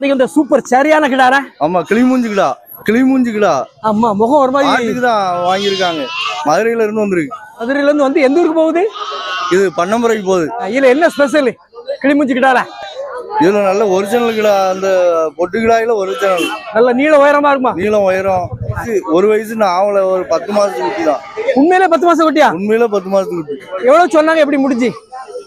நீங்க இந்த சூப்பர் சரியான கிடாரா? ஆமா கிளிமூஞ்சிக்கிடா கிளிமூஞ்சிக்கிடா ஆமா முகம் ஒரு மாதிரி தான் வாங்கியிருக்காங்க. மதுரையில இருந்து வந்திருக்கு. மதுரையில இருந்து வந்து எந்த ஊருக்கு போகுது? இது பன்னம்புரைக்கு போகுது. இதுல என்ன ஸ்பெஷல் கிளிமுஞ்சி கிடாரா? இதுல நல்ல ஒரிஜினல் கிடா அந்த பொட்டு கிடாயில ஒரிஜினல் நல்ல நீள உயரமா இருக்குமா? நீளம் உயரம். ஒரு வயசு நான் ஆவல ஒரு பத்து மாசத்துக்கு குட்டி தான். உண்மையிலே பத்து மாசம் குட்டியா? உண்மையில பத்து மாசத்துக்கு குட்டி. எவ்வளவு சொன்னாங்க எப்படி முடிஞ்சு?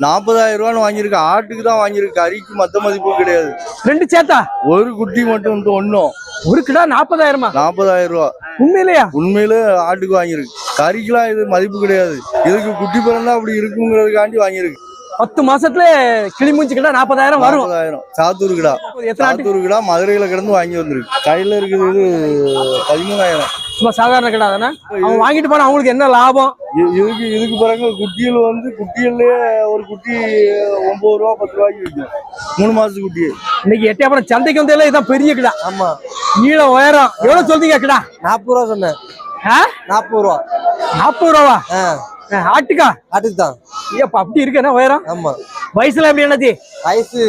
நாற்பதாயிரம் ரூபான்னு வாங்கியிருக்கு. ஆட்டுக்கு தான் வாங்கியிருக்கு. கறிக்கு மத்த மதிப்பு கிடையாது. ரெண்டு சேத்தா ஒரு குட்டி மட்டும் வந்து ஒன்றும் ஒரு கிடா நாற்பதாயிரமா? நாற்பதாயிரம் ரூபா உண்மையிலேயா? உண்மையில ஆட்டுக்கு வாங்கியிருக்கு. கறிக்கெல்லாம் இது மதிப்பு கிடையாது. இதுக்கு குட்டி பிறந்தா அப்படி இருக்குங்கிறதுக்காண்டி வாங்கியிருக்கு. பத்து மாசத்துல கிளிமுஞ்சி கிடா நாற்பதாயிரம் வரும். சாத்தூர் கிடா சாத்தூர் கிடா மதுரையில கிடந்து வாங்கி வந்திருக்கு. கையில இருக்குது இது பதிமூணாயிரம். சும்மா சாதாரண கிடா தானே? அவன் வாங்கிட்டு போனா அவங்களுக்கு என்ன லாபம்? இதுக்கு இதுக்கு பிறகு குட்டிகள் வந்து குட்டிகள்லயே ஒரு குட்டி ஒன்பது ரூபா பத்து ரூபாய்க்கு விற்கும் மூணு மாசத்து குட்டி இன்னைக்கு எட்டயபுரம் சந்தைக்கு வந்ததுல இதான் பெரிய கிடா. ஆமா. நீள உயரம். எவ்வளவு சொல்றீங்க கிடா? நாற்பது ரூபா சொன்னேன்? நாற்பது ரூபா. நாற்பது ரூபாவா ஆட்டுக்கா? ஆட்டுக்கு. தான் ஏப்பா அப்படி இருக்கு என்ன உயரம்? ஆமா. வயசுல எப்படி என்னது? வயசு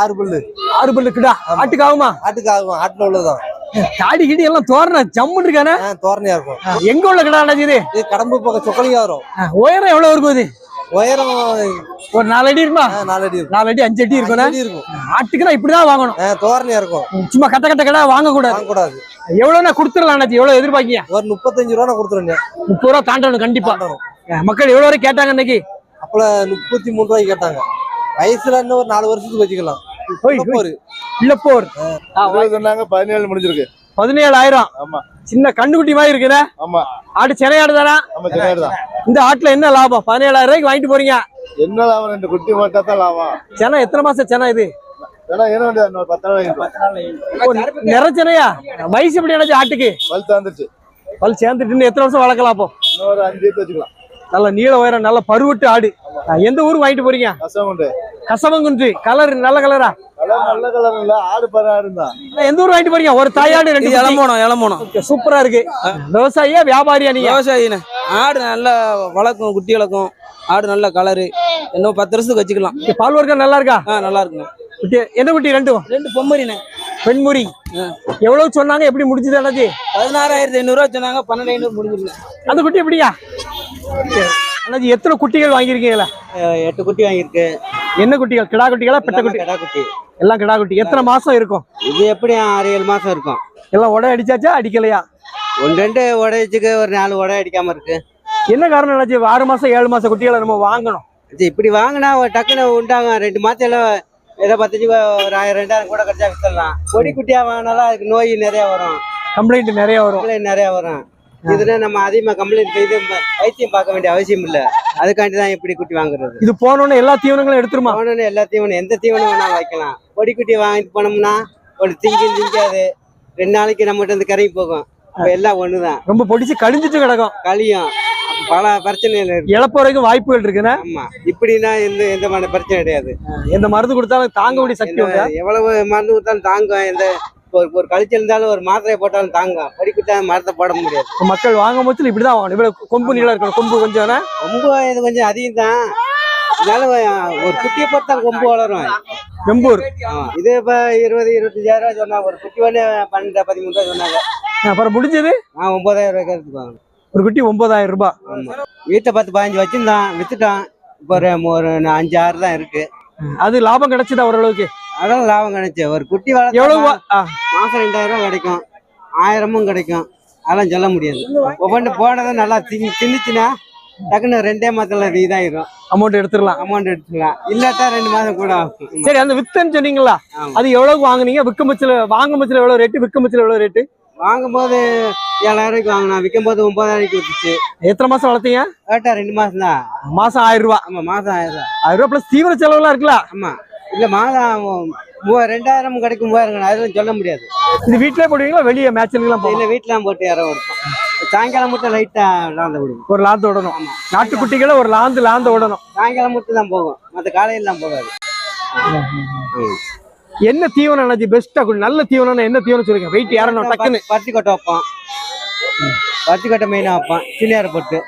ஆறு பல்லு. ஆறு பல்லு கிடா ஆட்டுக்கு ஆகுமா? ஆட்டுக்கு ஆகும்? ஆட்டுல உள்ளதுதான். தாடி கிடி எல்லாம் தோரண ஜம்முன்னு இருக்கானே தோரணையா இருக்கும். எங்க உள்ள கிடா இது? கடம்பு பக்கம் சொக்கலிங்கா வரும். உயரம் எவ்வளவு இருக்கும் இது? உயரம் ஒரு நாலு அடி இருக்குமா? நாலு அடி இருக்கும். நாலு அடி அஞ்சு அடி இருக்கும். ஆட்டுக்குன்னா இப்படிதான் வாங்கணும். தோரணையா இருக்கும். சும்மா கட்ட கட்ட கடை வாங்க கூடாது வாங்கக்கூடாது. எவ்வளவுனா கொடுத்துடலாம் எவ்வளவு எதிர்பார்க்கீங்க? ஒரு முப்பத்தஞ்சு ரூபா நான் கொடுத்துருந்தேன் முப்பது ரூபா தாண்டணும் கண்டிப்பா. மக்கள் எவ்வளவு வரை கேட்டாங்க இன்னைக்கு அப்பல முப்பத்தி மூணு ரூபாய்க்கு கேட்டாங்க. வயசுல இன்னும் ஒரு நாலு வருஷத்துக்கு வச்சுக்கலாம். ஒரு இல்லப்போர். சொன்னாங்க பதினேழு முடிஞ்சிருக்கு. பதினேழாயிரம். ஆமா. சின்ன கண்ணுக்குட்டி மாதிரி இருக்குண்ணே. ஆமா. ஆடு ஆடு தானா இந்த ஆட்டுல என்ன லாபம்? பதினேழாயிரம் ரூபாய்க்கு வாங்கிட்டு போறீங்க. என்ன லாபம்? ரெண்டு குட்டி போட்டா தான் லாபம். சென்னை எத்தனை மாசம் சென்னை இது? ஏன்னா என்ன வேண்டியது இன்னொரு பத்தாயிரம் ஓ, நிற சென்னையா? வயசு எப்படி எனக்கு ஆட்டுக்கு? பல் தாந்துச்சு பல் சேர்ந்துட்டு இன்னும் எத்தனை வருஷம் வளர்க்கலாம் அப்போ? இன்னொரு அஞ்சு வச்சுக்கலாம். நல்ல நீள உயரம் நல்ல பருவட்டு ஆடு. எந்த ஊருக்கு வாங்கிட்டு போறீங்க? கசம் உண்டு கசவங்குன்றி கலர் நல்ல கலர் நல்ல கலர் இல்ல ஆடு பரா இருந்தா எந்த ஊர் வாங்கிட்டு போறீங்க? ஒரு தாயாடு ரெண்டு. இளம்போனம் இளம்போனம் சூப்பரா இருக்கு. விவசாயியா வியாபாரியா நீங்க? விவசாயினே. ஆடு நல்லா வளர்க்கும் குட்டி வளர்க்கும். ஆடு நல்ல கலரு இன்னும் பத்து வருஷத்துக்கு வச்சுக்கலாம். பால் வர்க்கம் நல்லா இருக்கா? ஆ நல்லா இருக்குண்ணே குட்டி என்ன குட்டி ரெண்டும் ரெண்டு பொம்மரிண்ணே பெண்முறி. எவ்வளவு சொன்னாங்க? எப்படி முடிஞ்சது அண்ணாச்சி பதினாறாயிரத்தி ஐநூறுரூவா சொன்னாங்க பன்னெண்டு ஐநூறு முடிஞ்சிருக்கேன் அந்த குட்டி எப்படியா. அண்ணாச்சி எத்தனை குட்டிகள் வாங்கியிருக்கீங்களா? எட்டு குட்டி வாங்கியிருக்கு. என்ன குட்டிகள்? கிடா குட்டிகளா பெட்ட எல்லாமே குட்டி? கிடா குட்டி. எல்லாம் கிடா குட்டி. எத்தனை மாசம் இருக்கும்? இது எப்படி ஆறு ஏழு மாசம் இருக்கும். எல்லாம் உடை அடிச்சாச்சா அடிக்கலையா? ஒன்று ரெண்டு உடைச்சுக்கு ஒரு நாலு உடை அடிக்காம இருக்கு. என்ன காரணம் என்னாச்சு? ஆறு மாசம் ஏழு மாசம் குட்டிகளை நம்ம வாங்கணும். இப்படி வாங்கினா டக்குன்னு உண்டாகும். ரெண்டு மாசத்துல ஏதோ பத்தஞ்சு ஒரு ஆயிரம் ரெண்டாயிரம் கூட கிடைச்சா வித்துடலாம். கொடி குட்டியா வாங்கினாலும் அதுக்கு நோய் நிறைய வரும். கம்ப்ளைண்ட் நிறைய வரும். கம்ப்ளைண்ட் நிறைய வரும். இதுல நம்ம அதிகமா கம்ப்ளைண்ட் செய்து வைத்தியம் பார்க்க வேண்டிய அவசியம் இல்ல. அதுக்காண்டி தான் இப்படி குட்டி வாங்குறது? இது போனோன்னு எல்லா தீவனங்களும் எடுத்துருமா? போனோன்னு எல்லா தீவனம் எந்த தீவனம் வேணா வைக்கலாம் கொடி குட்டி வாங்கிட்டு போனோம்னா ஒரு திங்கும் திங்காது. ரெண்டு நாளைக்கு நம்மகிட்ட இருந்து கறி போகும். அப்ப எல்லாம் ஒண்ணுதான். ரொம்ப பொடிச்சு கழிஞ்சிட்டு கிடக்கும். களியும் பல பிரச்சனைகள் இருக்கு. இழப்பு வரைக்கும் வாய்ப்புகள் இருக்குன்னா ஆமா. இப்படின்னா எந்த எந்த மாதிரி பிரச்சனை கிடையாது. எந்த மருந்து கொடுத்தாலும் தாங்கக்கூடிய சக்தி எவ்வளவு மருந்து கொடுத்தாலும் தாங்கும். எந்த ஒரு ஒரு கழிச்சு இருந்தாலும் ஒரு மாத்திரையை போட்டாலும் தாங்கும் படிக்கிட்டா மரத்தை போட முடியாது. மக்கள் வாங்கும் போது இப்படிதான் வாங்கணும். இவ்வளவு கொம்பு நீளம் இருக்கணும். கொம்பு கொஞ்சம்? ரொம்ப இது கொஞ்சம் அதிகம் தான். இருந்தாலும் ஒரு குட்டியை பொறுத்தா கொம்பு வளரும். வெம்பூர். ஆமா. இது இப்ப இருபது இருபத்தஞ்சாயிரம் ரூபாய் சொன்னாங்க. ஒரு குட்டி வந்து பன்னெண்டு பதிமூணு ரூபாய் சொன்னாங்க. அப்புறம் முடிஞ்சது? நான் ஒன்பதாயிரம் ரூபாய்க்கு எடுத்துக்குவாங்க ஒரு குட்டி ஒன்பதாயிரம் ரூபாய். வீட்டை பத்து பதினஞ்சு வச்சிருந்தான். வித்துட்டான் இப்போ ஒரு ஒரு அஞ்சு ஆறு தான் இருக்கு. அது லாபம் கிடைச்சதா ஓரளவுக்கு அதான் லாபம் கிடைச்சு. ஒரு குட்டி எவ்வளவு வளர்த்தா வா- ஆ, மாசம் ரெண்டாயிரம் ரூபாய் கிடைக்கும். ஆயிரமும் கிடைக்கும். அதெல்லாம் சொல்ல முடியாது. ஒவ்வொன்று போனதை நல்லா தின்னு தின்னுச்சுன்னா டக்குன்னு ரெண்டே மாதத்துல இது இதாயிரும். அமௌண்ட் எடுத்துடலாம். அமௌண்ட் எடுத்துக்கலாம் இல்லாட்டா ரெண்டு மாதம் கூட ஆகும். சரி அந்த வித்துன்னு சொன்னீங்களா. அது எவ்வளவுக்கு வாங்குனீங்க? விற்கும் பட்சத்துல வாங்கும் பட்சத்துல எவ்வளவு ரேட்டு விற்கும் பட்சத்துல எவ்வளவு ரேட்டு வாங்கும்போது ஏழாயிரம் ரூபாய்க்கு வாங்கினா விற்கும் போது ஒன்பதாயிரம்க்கு வித்துச்சு. எத்தனை மாசம் வளர்த்தீங்க? கரெக்டா ரெண்டு மாசம் தான் மாசம் ஆயிரம் ரூபாய். ஆமா மாசம் ஆயிரம் ரூபாய். ஆயிரம் ரூபாய் பிளஸ் தீவிர செலவுலாம் இருக்குல்ல? ஆமா. இல்ல மாதம் மூவா ரெண்டாயிரம் கிடைக்கும் மூவாயிரம் அதெல்லாம் சொல்ல முடியாது. இந்த வீட்லயே போடுவீங்களா வெளியே மேட்ச்லாம் போகும் இல்ல வீட்டுலாம் போட்டு யாரோ கொடுப்போம் சாயங்காலம் மட்டும் லைட்டா விளாந்து விடுவோம். ஒரு லாந்து விடணும் நாட்டுக்குட்டிகளை ஒரு லாந்து லாந்து விடணும் சாயங்காலம் மட்டும் தான் போகும் மற்ற காலையிலாம் போகாது. என்ன தீவனம் அண்ணாச்சி? பெஸ்டா நல்ல தீவனம் என்ன தீவனம் சொல்லுங்க? வெயிட் யாரணும் டக்குன்னு. பருத்தி- கொட்டை வைப்போம். பருத்தி கொட்டை மெயினாக வைப்போம். சின்னியார போட்டு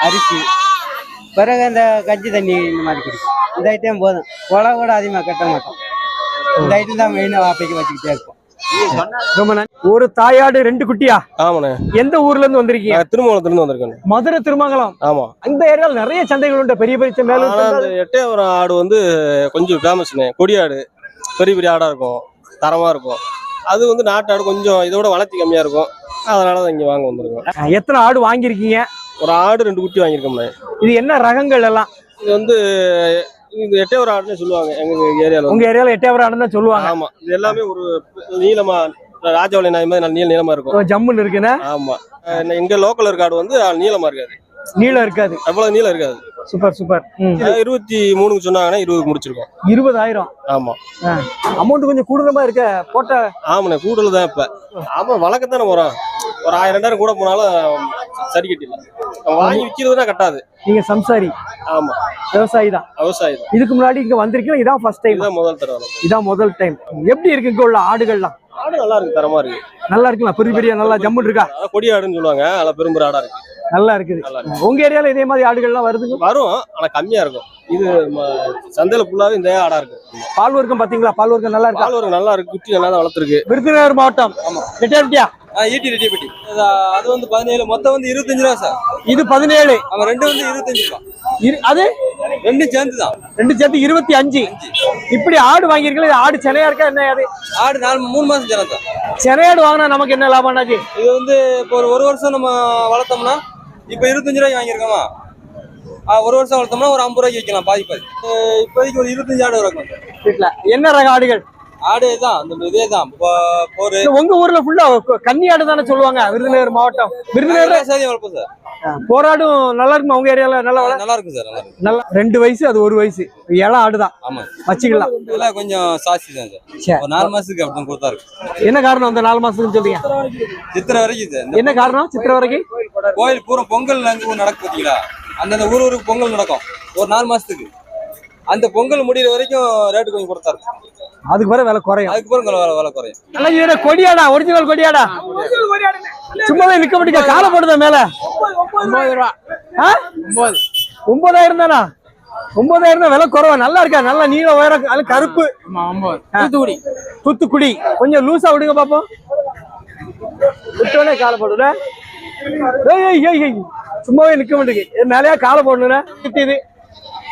அரிசி. பிறகு அந்த கஞ்சி தண்ணி இந்த மாதிரி குடிக்கும் இந்த ஐட்டம் போதும். குழா கூட அதிகமாக கட்ட மாட்டோம். இந்த ஐட்டம் தான் மெயினாக அப்பைக்கு வச்சுக்கிட்டே இருப்போம். ரொம்ப ஒரு தாயாடு ரெண்டு குட்டியா? ஆமாண்ணே. எந்த ஊர்ல இருந்து வந்திருக்கீங்க? திருமங்கலத்துல இருந்து வந்திருக்கேன் மதுரை திருமங்கலம். ஆமா. அந்த ஏரியால நிறைய சந்தைகள் உண்டு. பெரிய பெரிய மேல எட்டயபுரம் ஆடு வந்து கொஞ்சம் ஃபேமஸ்ண்ணே கொடியாடு. பெரிய பெரிய ஆடா இருக்கும். தரமா இருக்கும். அது வந்து நாட்டு ஆடு கொஞ்சம் இதோட வளர்ச்சி கம்மியா இருக்கும். அதனால தான் இங்க வாங்க வந்திருக்கோம். எத்தனை ஆடு வாங்கியிருக்கீங்க? ஒரு ஆடு ரெண்டு குட்டி வாங்கியிருக்கோம்ண்ணே. இது என்ன ரகங்கள் எல்லாம்? இது வந்து இது எட்டயபுரம் ஆடுன்னு சொல்லுவாங்க எங்க ஏரியால உங்க ஏரியால எட்டாவது ஆடுன்னு தான் சொல்லுவாங்க. ஆமா இது எல்லாமே ஒரு நீளமா ராஜபாளையம் நாய் மாதிரி நல்ல நீள நீளமா இருக்கும். ஜம்முன்னு இருக்குன்னு ஆமா. எங்க லோக்கல் இருக்க ஆடு வந்து நீளமா இருக்காது. நீளம் இருக்காது. அவ்வளவு நீளம் இருக்காது. Super super. இருபத்தி மூணுக்கு சொன்னாங்கன்னா இருபதுக்கு முடிச்சிருக்கோம். இருபதாயிரம். ஆமா. அமௌண்ட் கொஞ்சம் கூடுதலமா இருக்க போட்ட ஆமாண்ணே கூடுதல் தான் இப்ப. ஆமா வழக்கத்தானே போறோம் ஒரு ஆயிரம் ரெண்டாயிரம் கூட போனாலும் சரி நம்ம வாங்கி விற்கிறதுனா கட்டாது. நீங்க சம்சாரி. ஆமா. விவசாயி தான். விவசாயி தான். இதுக்கு முன்னாடி இங்க வந்திருக்கீங்க இதான் ஃபர்ஸ்ட் டைம் இதுதான் முதல் தடவை இதான் முதல் டைம் எப்படி இருக்கு இங்க உள்ள ஆடுகள்லாம்? ஆடு நல்லா இருக்கு தரமா இருக்கு. நல்லா இருக்குங்களா? பெரிய பெரிய நல்லா ஜம்முன்னு இருக்கா? கொடி ஆடுன்னு சொல்லுவாங்க நல்லா பெரும்புற ஆடா இருக்கு. நல்லா இருக்குது. உங்க ஏரியால இதே மாதிரி ஆடுகள்லாம் வருதுங்க? வரும் ஆனா கம்மியா இருக்கும். இது சந்தையில ஃபுல்லாவே இந்த ஆடா இருக்கு. பால் வர்க்கம் பாத்தீங்களா பால் வர்க்கம் நல்லா இருக்கா? பால் ஒரு நல்லா இருக்கு குட்டி நல்லா தான் வளர்த்துருக்கு. விருதுநகர் மாவட்டம். ரெட்டியா ஈட்டி ரெட்டிப்பட்டி அது வந்து பதினேழு மொத்தம் வந்து இருபத்தஞ்சு ரூபா சார். இது பதினேழு. அவன் ரெண்டு வந்து இருபத்தஞ்சு ரூபா. அது? ரெண்டும் சேர்ந்து தான் ரெண்டு சேர்த்து இருபத்தி அஞ்சு. இப்படி ஆடு வாங்கியிருக்கீங்களா? இது ஆடு சென்னையா இருக்கா? என்ன அது? ஆடு நாலு மூணு மாசம் ஜனம் தான். சென்னையாடு வாங்கினா நமக்கு என்ன லாபம் அண்ணாச்சி இது வந்து இப்போ ஒரு ஒரு வருஷம் நம்ம வளர்த்தோம்னா இப்போ இருபத்தஞ்சு ரூபாய்க்கு வாங்கியிருக்கோமா? ஒரு வருஷம் வளர்த்தோம்னா ஒரு ஐம்பது ரூபாய்க்கு விற்கலாம் பாதி பாதி. இப்போதைக்கு ஒரு இருபத்தஞ்சு ஆடு இருக்கும் வீட்டுல. என்ன ரக ஆடுகள்? ஆடு தான் அந்த இதே தான் போர். உங்க ஊர்ல ஃபுல்லா கன்னி ஆடு தானே சொல்லுவாங்க விருதுநகர் மாவட்டம். விருதுநகர் சாதி வளர்ப்போம் சார். போராடும் நல்லா இருக்குமா உங்க ஏரியால? நல்லா நல்லா இருக்கும் சார் நல்லா இருக்கும் நல்லா ரெண்டு வயசு அது ஒரு வயசு. இளம் ஆடுதான். ஆமா. வச்சுக்கலாம். இதெல்லாம் கொஞ்சம் சாட்சி தான் சார். சரி. ஒரு நாலு மாசத்துக்கு அப்படி கொடுத்தா இருக்கு. என்ன காரணம் அந்த நாலு மாசத்துக்கு சொல்றீங்க? சித்திரை வரைக்கும் சார். என்ன காரணம் சித்திரை வரைக்கும்? கோயில் பூரா பொங்கல் நடக்கும் பார்த்தீங்களா அந்தந்த ஊர் ஊருக்கு பொங்கல் நடக்கும். ஒரு நாலு மாசத்துக்கு. அந்த பொங்கல் முடியிற வரைக்கும் ரேட்டு கொஞ்சம் கொடுத்தா இருக்கும் அதுக்கு வர விலை குறையும். அதுக்கு பிறகு விலை விலை குறையும். நல்லா இது கொடியாடா ஒரிஜினல் கொடியாடா? சும்மாவே நிக்க மாட்டீங்க காலை போடுதா மேல? ஆ? ஒன்பதாயிரம் தானா? ஒன்பதாயிரம் தான் விலை குறவா? நல்லா இருக்கா? நல்லா நீல உயரம் அது கருப்பு. தூத்துக்குடி. தூத்துக்குடி. கொஞ்சம் லூசா விடுங்க பாப்போம். விட்டோடனே காலை போடுற ஏய் ஏய் ஏய் ஏய். சும்மாவே நிக்க மாட்டேங்குது மேலயா காலை போடணும்னா? இது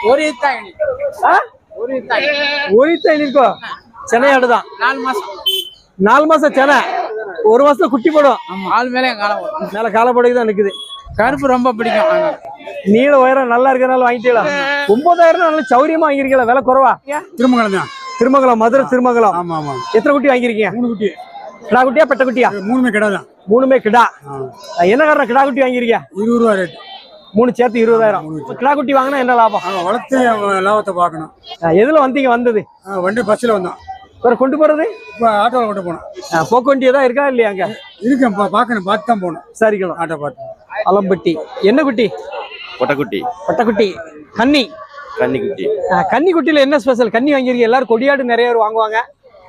ஒரு இத்தாங்கி ஆ? ஒரு இத்தாங்கி ஒரு தைல் இருக்கோ சென்னையாடு தான். நாலு மாசம். நாலு மாசம் சென்னை. ஒரு மாசம் குட்டி போடும். ஆள் மேலே காலை போடுக்கு தான் நிக்குது. கருப்பு ரொம்ப பிடிக்கும். நீள உயரம் நல்லா இருக்கறனால வாங்கிட்டீங்களா? ஒன்பதாயிரம் நல்ல சௌரியமா வாங்கிருக்கீங்களா விலை குறவா? திருமங்கலம் தான். திருமங்கலம் மதுரை திருமங்கலம். ஆமா ஆமா. எத்தனை குட்டி வாங்கிருக்கீங்க மூணு குட்டி. கிடா குட்டியா பெட்ட குட்டியா? மூணுமே கடை தான். மூணுமே கிடா. என்ன காரணம் கிடா குட்டி வாங்கிருக்கீங்க இருபது ரூபா ரேட் மூணு சேர்த்து இருபதாயிரம். கிடா குட்டி வாங்கினா என்ன லாபம்? வளர்த்து லாபத்தை பார்க்கணும். எதுல வந்தீங்க வந்தது? வண்டி பஸ்ஸில் வந்தோம். வேற கொண்டு போறது? இப்போ ஆட்டோவில் கொண்டு போனோம். போக்க வேண்டியதா இருக்கா இல்லையா அங்க? இருக்கேன் பா பார்க்கணும் பார்த்து தான் போகணும். சரிக்கலாம் ஆட்டோ பார்த்து. அலம்பட்டி. என்ன குட்டி? கொட்டக்குட்டி. பட்டக்குட்டி கன்னி. கன்னிக்குட்டி. ஆ, கன்னி குட்டியில என்ன ஸ்பெஷல் கன்னி வாங்கிருக்கீங்க எல்லாரும் கொடியாடு நிறைய பேர் வாங்குவாங்க.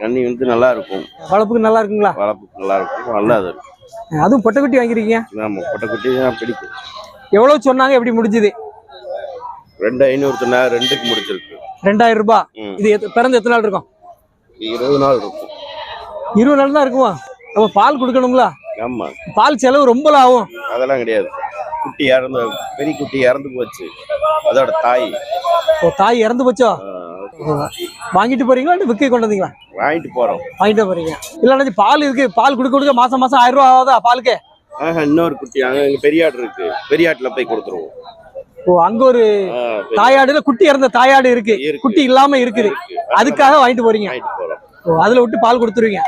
கன்னி வந்து நல்லா இருக்கும். வளர்ப்புக்கு நல்லா இருக்குங்களா? வளர்ப்புக்கு நல்லா இருக்கும். நல்லா இருக்கும். அதுவும் பொட்டக்குட்டி வாங்கிருக்கீங்க ஆமா கொட்டக்குட்டி தான் பிடிக்கும். எவ்வளவு சொன்னாங்க எப்படி முடிஞ்சுது? ரெண்டு ஐநூறு சொன்னா ரெண்டுக்கு முடிச்சிருக்கு ரெண்டாயிரம் ரூபாய். இது எத்த- பிறந்து எத்தனை நாள் இருக்கும்? இருபது நாள் இருக்கும். இருபது நாள் தான் இருக்குமா? நம்ம பால் கொடுக்கணுங்களா ஆமா. பால் செலவு ரொம்ப ஆகும் அதெல்லாம் கிடையாது. குட்டி இறந்து பெரிய குட்டி இறந்து போச்சு. அதோட தாய். ஓ தாய் இறந்து போச்சோ? வாங்கிட்டு போறீங்களா இல்லை விற்க கொண்டு வந்தீங்களா? வாங்கிட்டு போறோம். வாங்கிட்டு போறீங்க. இல்லைன்னா பால் இருக்கு பால் கொடுக்க கொடுக்க மாசம் மாசம் ஆயிரம் ரூபா ஆகுதா பாலுக்கு? ஆஹா இன்னொரு குட்டி அங்க இங்க பெரியாடு இருக்கு. பெரியாட்டுல போய் கொடுத்துருவோம். ஓ அங்க ஒரு தாயாடுல குட்டி இறந்த தாயாடு இருக்கு. குட்டி இல்லாம இருக்குது. இருக்கு. அதுக்காக வாங்கிட்டு போறீங்க. வாங்கிட்டு போறோம். ஓ அதுல விட்டு பால் கொடுத்துருவீங்க.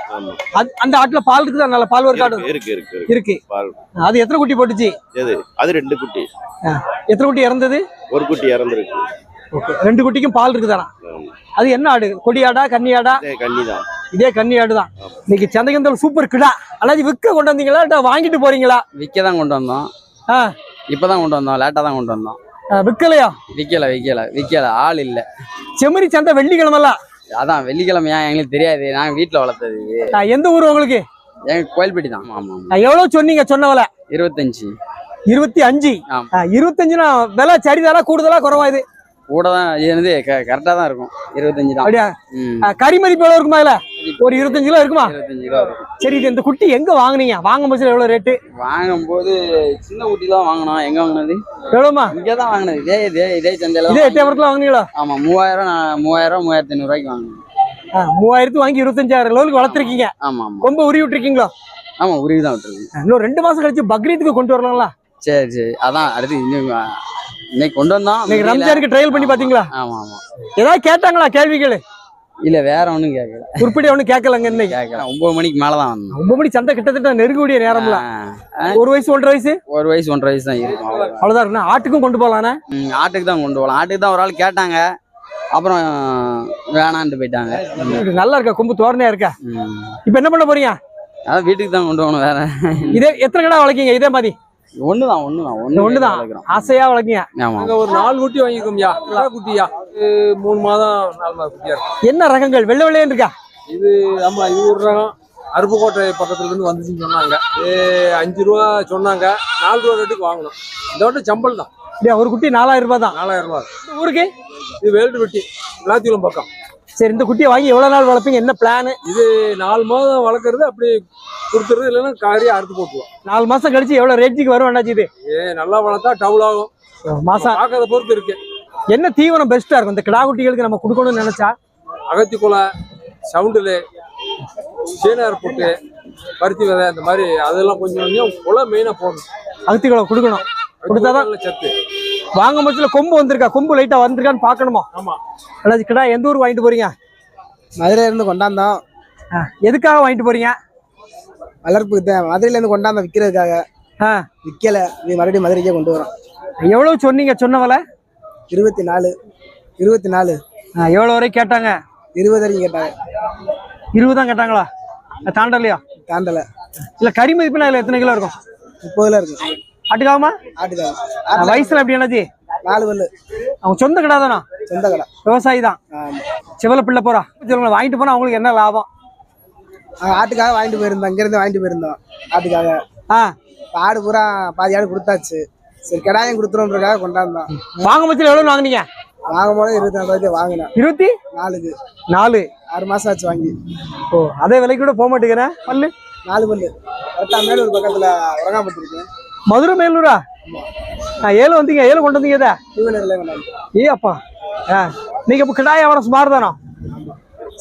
அந்த ஆட்டுல பால் இருக்குதா? நல்ல பால் ஒரு காடு. இருக்கு இருக்கு இருக்கு இருக்கு. பால். அது எத்தனை குட்டி போட்டுச்சு? அது ரெண்டு குட்டி. எத்தனை குட்டி இறந்தது? ஒரு குட்டி இறந்துருக்கு. ரெண்டு குட்டிக்கும் பால் இருக்குதானா? ஆமா. அது என்ன ஆடு? கொடியாடா கன்னியாடா? இதே கன்னி தான் இதே கன்னி ஆடு தான் இன்னைக்கு சந்தைகந்தல் சூப்பர் கிடா. அல்லாது விற்க கொண்டு வந்தீங்களா? இல்ல வாங்கிட்டு போறீங்களா? விற்க தான் கொண்டு வந்தோம். ஆ. இப்போ தான் கொண்டு வந்தோம். லேட்டாக தான் கொண்டு வந்தோம். விற்கலையா? விற்கல விற்கல விற்கல ஆள் இல்லை. செம்மறி சந்தை வெள்ளிக்கிழமெல்லாம் அதான் வெள்ளிக்கிழமையா எங்களுக்கு தெரியாது. நாங்கள் வீட்டில் வளர்த்தது. எந்த ஊர் உங்களுக்கு? எங்களுக்கு கோயில்பட்டி தான். ஆமாம் ஆமாம் எவ்வளவு சொன்னீங்க? சொன்னவல இருபத்தஞ்சி. இருபத்தி அஞ்சு. ஆமா. இருபத்தஞ்சுனா விலை சரிதானா கூடுதலா குறவா இது? கூட தான் இது கரெக்டாக தான் இருக்கும். இருபத்தஞ்சு தான். அப்படியா? ம். ஆ, கறி மதிப்பு எவ்வளவு இருக்குமா இதுல? ஒரு இருபத்தஞ்சு கிலோ இருக்குமா? இருபத்தஞ்சு கிலோ இருக்கும். சரி இது இந்த குட்டி எங்க வாங்குனீங்க? வாங்கும் போது எவ்வளவு ரேட்டு வாங்கும்போது சின்ன குட்டி தான் வாங்கினோம். எங்க வாங்கினது? எவ்வளவுமா? இங்கே தான் வாங்கினது. இதே இதே இதே சந்தையில இதே எட்டாயிரத்துல வாங்குனீங்களா? ஆமா மூவாயிரம் நான் மூவாயிரம் மூவாயிரத்தி ஐநூறுரூவாய்க்கு வாங்கினோம் ஆ, மூவாயிரத்து வாங்கி இருபத்தஞ்சாயிரம் லோலுக்கு வளர்த்துருக்கீங்க. ஆமா ஆமா. கொம்ப உருவி விட்டுருக்கீங்களா? ஆமா உருவி தான் விட்டுருக்கு இன்னும் ரெண்டு மாசம் கழிச்சு பக்ரீத்துக்கு கொண்டு வரலாங்களா சரி சரி. அதான் அடுத்து இன்னும் இன்னைக்கு கொண்டு வந்தோம் இன்னைக்கு. ரம்ஜானுக்கு ட்ரையல் பண்ணி பாத்தீங்களா? ஆமா ஆமா. ஏதாவது கேட்டாங்களா? கேள்விகள் இல்ல வேற ஒண்ணும் கேட்கல உருப்படி ஒன்றும் கேட்கலங்க இன்னைக்கு. கேட்கல ஒன்பது மணிக்கு மேல தான் வந்தோம். ஒன்பது மணி சந்தை கிட்டத்தட்ட நெருங்கக்கூடிய நேரம்ல. ஒரு வயசு ஒன்றரை வயசு? ஒரு வயசு ஒன்றரை வயசு தான் இருக்கும். அவ்வளவுதான். இருக்குண்ணா ஆட்டுக்கும் கொண்டு போகலாண்ணே ம், ஆட்டுக்கு தான் கொண்டு போகலாம். ஆட்டுக்கு தான் ஒரு ஆள் கேட்டாங்க. அப்புறம் வேணான்ட்டு போயிட்டாங்க. நல்லா இருக்கா? கொம்பு தோரணையா இருக்கா. இப்ப என்ன பண்ண போறீங்க? அதான் வீட்டுக்கு தான் கொண்டு போகணும் வேற. இதே எத்தனை கடை வளர்க்கீங்க? இதே மாதிரி. ஒண்ணுதான் ஒண்ணுதான் இந்த ஒண்ணு ஒண்ணுதான். ஆசையா வளர்க்கீங்க. நாங்க ஒரு நாலு குட்டி வாங்கிக்கோம்யா. குட்டியா மூணு மாதம் நாலு மாதம் குட்டியா என்ன ரகங்கள்? வெள்ளை வெள்ளையன்னு இருக்கா? இது ஆமா இது ஒரு ரகம். அருப்புக்கோட்டை பக்கத்துல இருந்து வந்துச்சுன்னு சொன்னாங்க. அஞ்சு ரூபா சொன்னாங்க. நாலு ரூபா ரேட்டுக்கு வாங்கணும். இதோட சம்பல் தான். இல்லையா ஒரு குட்டி நாலாயிரம் ரூபாய் தான். நாலாயிரம் ரூபா. இந்த ஊருக்கு? இது வேல்டு வெட்டி விளாத்திக்குளம் பக்கம். சரி இந்த குட்டியை வாங்கி எவ்வளவு நாள் வளர்ப்பீங்க? என்ன பிளான் இது நாலு மாதம் வளர்க்குறது அப்படி கொடுத்துறது இல்லைன்னா காரியா அறுத்து போட்டுருவோம். நாலு மாசம் கழிச்சு எவ்வளவு ரேஞ்சுக்கு வரும் அண்ணாச்சி இது? ஏ நல்லா வளர்த்தா டவுல் ஆகும். மாசம். பார்க்கறத பொறுத்து இருக்கு. என்ன தீவனம் பெஸ்டா இருக்கும்? இந்த கிடா குட்டிகளுக்கு நம்ம கொடுக்கணும்னு நினைச்சா? அகத்தி குலை சவுண்டில் சீனார் புட்டு பருத்தி விதை இந்த மாதிரி அதெல்லாம் கொஞ்சம் கொஞ்சம் குலை மெயினாக போடணும். அகத்திகளை கொடுக்கணும். கொடுத்தாதான் நல்ல சத்து. வாங்கும் பட்சத்துல கொம்பு வந்திருக்கா? கொம்பு லைட்டா வந்திருக்கான்னு பார்க்கணுமா? ஆமா. அண்ணாச்சி கிடா எந்த ஊர் வாங்கிட்டு போறீங்க? மதுரையில இருந்து கொண்டாந்தோம். ஆ, எதுக்காக வாங்கிட்டு போறீங்க? வளர்ப்புக்கு தான் மதுரையில இருந்து கொண்டாந்தோம் விற்கிறதுக்காக ஆ, விற்கல நீ மறுபடியும் மதுரைக்கே கொண்டு வரோம். எவ்வளவு சொன்னீங்க? சொன்ன விலை? இருபத்தி நாலு இருபத்தி நாலு ஆ, எவ்வளவு வரை கேட்டாங்க? இருபது வரைக்கும் கேட்டாங்க. இருபது தான் கேட்டாங்களா? தாண்டலையா? தாண்டல. இல்ல கறி மதிப்புனா இதுல எத்தனை கிலோ இருக்கும்? முப்பதுல இருக்கு ஆட்டுக்காகமா ஆட்டுக்காக வயசுல எப்படி என்னாச்சு நாலு பல்லு. அவங்க சொந்த கடை தானா? சொந்த கடை. விவசாயி தான். செவல பிள்ளை போறா. சொல்லுங்க வாங்கிட்டு போனா அவங்களுக்கு என்ன லாபம்? ஆட்டுக்காக வாங்கிட்டு போயிருந்தோம் அங்கிருந்து வாங்கிட்டு போயிருந்தோம் ஆட்டுக்காக. ஆ ஆடு பூரா பாதி ஆடு கொடுத்தாச்சு. சரி கிடாயம் கொடுத்துருன்றதுக்காக கொண்டாந்தோம் வாங்கும் பட்சத்தில் எவ்வளவு வாங்குனீங்க? வாங்கும் போது இருபத்தி நாலு ரூபாய்க்கு வாங்கினேன். இருபத்தி? நாலுக்கு. நாலு. ஆறு மாசம் ஆச்சு வாங்கி. ஓ அதே விலைக்கு கூட போக மாட்டேங்கிறேன் பல்லு? நாலு பல்லு. கரெக்டா மேலூர் பக்கத்துல உறங்காப்பட்டிருக்கு மதுரை மேலூரா? ஆ ஏழு வந்தீங்க. ஏழு கொண்டு வந்தீங்க இதை? ஏ அப்பா. ஆ நீங்க இப்போ கிடாய வியாபாரம் சுமார் தானோ?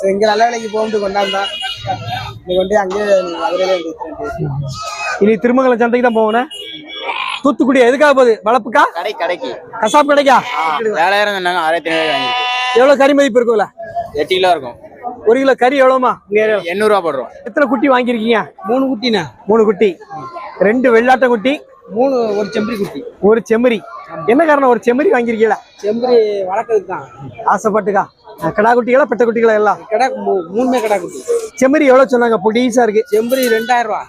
சரி இங்க நல்ல விலைக்கு போகும்போது கொண்டாந்தான். மதுரையிலே இனி திருமங்கலம் சந்தைக்கு தான் போகணும் தூத்துக்குடி எதுக்காக போகுது? வளர்ப்புக்கா? கடை கடைக்கு. கசாப் கிடைக்கா? ஏழாயிரம் சொன்னாங்க ஆயிரத்தி ஐநூறு எவ்வளவு கறி மதிப்பு இருக்கும்ல? எட்டு கிலோ இருக்கும். ஒரு கிலோ கறி எவ்வளோமா எண்ணூறுவா போடுறோம். எத்தனை குட்டி வாங்கியிருக்கீங்க? மூணு குட்டிண்ணா. மூணு குட்டி. ரெண்டு வெள்ளாட்ட குட்டி. மூணு ஒரு செம்பரி குட்டி. ஒரு செம்மறி என்ன காரணம்? ஒரு செம்மறி வாங்கியிருக்கீங்களா? செம்பரி வளர்க்கறதுக்கு தான். ஆசைப்பட்டுக்கா? கிடா குட்டிகளா பெட்ட குட்டிகளா எல்லாம்? கடை மூணுமே கடை குட்டி செம்மறி எவ்வளவு சொன்னாங்க? பொடிசா இருக்கு. செம்பரி ரெண்டாயிரம் ரூபா?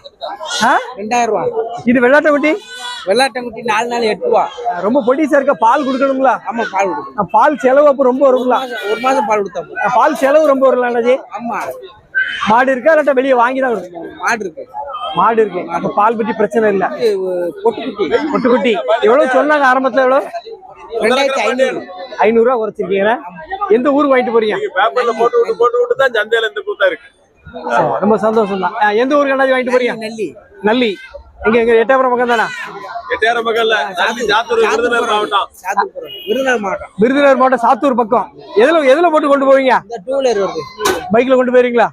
ரெண்டாயிரம் ரூபா இது வெள்ளாட்ட குட்டி? நாலு நாள் எட்டு ரூபா. ரொம்ப பொடிசா இருக்க? பால் கொடுக்கணுங்களா? ஆமா பால் கொடுக்கும் அஹ் பால் செலவு அப்ப ரொம்ப வருங்களா? ஒரு மாசம் பால் கொடுத்தா பால் செலவு ரொம்ப அண்ணாச்சி? ஆமா. மாடு இருக்கா இல்லாட்டா வெளியே வாங்கி தான் கொடுக்கணும்? மாடு இருக்கு. மாடு இருக்கு. அப்ப பால் பற்றி பிரச்சனை இல்ல. இது பொட்டு குட்டி பொட்டுக்குட்டி. எவ்வளவு சொன்னாங்க ஆரம்பத்துல எவ்வளவு? ரெண்டாயிரத்தி ஐநூறு. ஐநூறு ரூபா குறைச்சிருக்கீங்க எந்த ஊருக்கு வாங்கிட்டு போறீங்க? பேப்பர்ல போட்டு விட்டு போட்டு விட்டு தான் சந்தையில இந்த கூத்தா இருக்கு. ரொம்ப சந்தோஷம் தான் எந்த ஊருக்கு அண்ணாச்சி வாங்கிட்டு போறீங்க? நெல்லி. நல்லி. எங்க எங்க எட்டாபுரம் பக்கம் தானா? எட்டாயிரம் பக்கம்ல ஜாத்தூர் விருதுநகர் மாவட்டம். விருதுநகர் மாவட்டம். விருதுநகர் மாவட்டம் சாத்தூர் பக்கம். எதுல எதுல போட்டு கொண்டு போவீங்க? இந்த டூ வீலர் வருது. பைக்ல கொண்டு போயிருங்களா